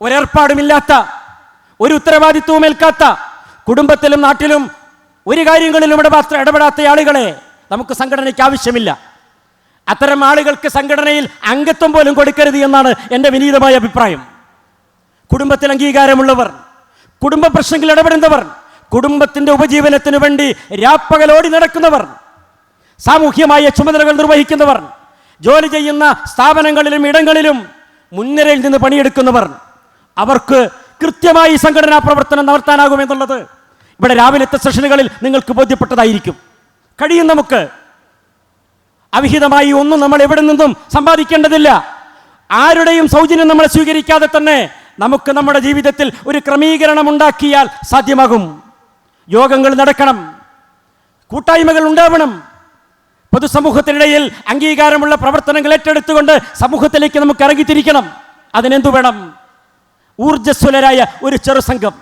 ഒരേർപ്പാടുമില്ലാത്ത ഒരു ഉത്തരവാദിത്വവും ഏൽക്കാത്ത കുടുംബത്തിലും നാട്ടിലും ഒരു കാര്യങ്ങളിലും ഇടപാത്ത ഇടപെടാത്ത ആളുകളെ നമുക്ക് സംഘടനയ്ക്ക് ആവശ്യമില്ല. അത്തരം ആളുകൾക്ക് സംഘടനയിൽ അംഗത്വം പോലും കൊടുക്കരുത് എന്നാണ് എന്റെ വിനീതമായ അഭിപ്രായം. കുടുംബത്തിൽ അംഗീകാരമുള്ളവർ കുടുംബ പ്രശ്നങ്ങളിൽ ഇടപെടുന്നവർ കുടുംബത്തിന്റെ ഉപജീവനത്തിന് വേണ്ടി രാപ്പകലോടി നടക്കുന്നവർ സാമൂഹ്യമായ ചുമതലകൾ നിർവഹിക്കുന്നവർ ജോലി ചെയ്യുന്ന സ്ഥാപനങ്ങളിലും ഇടങ്ങളിലും മുൻനിരയിൽ നിന്ന് പണിയെടുക്കുന്നവർ അവർക്ക് കൃത്യമായി സംഘടനാ പ്രവർത്തനം നടത്താനാകുമെന്നുള്ളത് ഇവിടെ രാവിലത്തെ സെഷനുകളിൽ നിങ്ങൾക്ക് ബോധ്യപ്പെട്ടതായിരിക്കും. കഴിയും നമുക്ക്. അവിഹിതമായി ഒന്നും നമ്മൾ എവിടെ നിന്നും സമ്പാദിക്കേണ്ടതില്ല. ആരുടെയും സൗജന്യം നമ്മൾ സ്വീകരിക്കാതെ തന്നെ നമുക്ക് നമ്മുടെ ജീവിതത്തിൽ ഒരു ക്രമീകരണം ഉണ്ടാക്കിയാൽ സാധ്യമാകും. യോഗങ്ങൾ നടക്കണം. കൂട്ടായ്മകൾ ഉണ്ടാവണം. പൊതുസമൂഹത്തിനിടയിൽ അംഗീകാരമുള്ള പ്രവർത്തനങ്ങൾ ഏറ്റെടുത്തുകൊണ്ട് സമൂഹത്തിലേക്ക് നമുക്ക് ഇറങ്ങിത്തിരിക്കണം. അതിനെന്തു വേണം? ഊർജസ്വലരായ ഒരു ചെറുസംഘം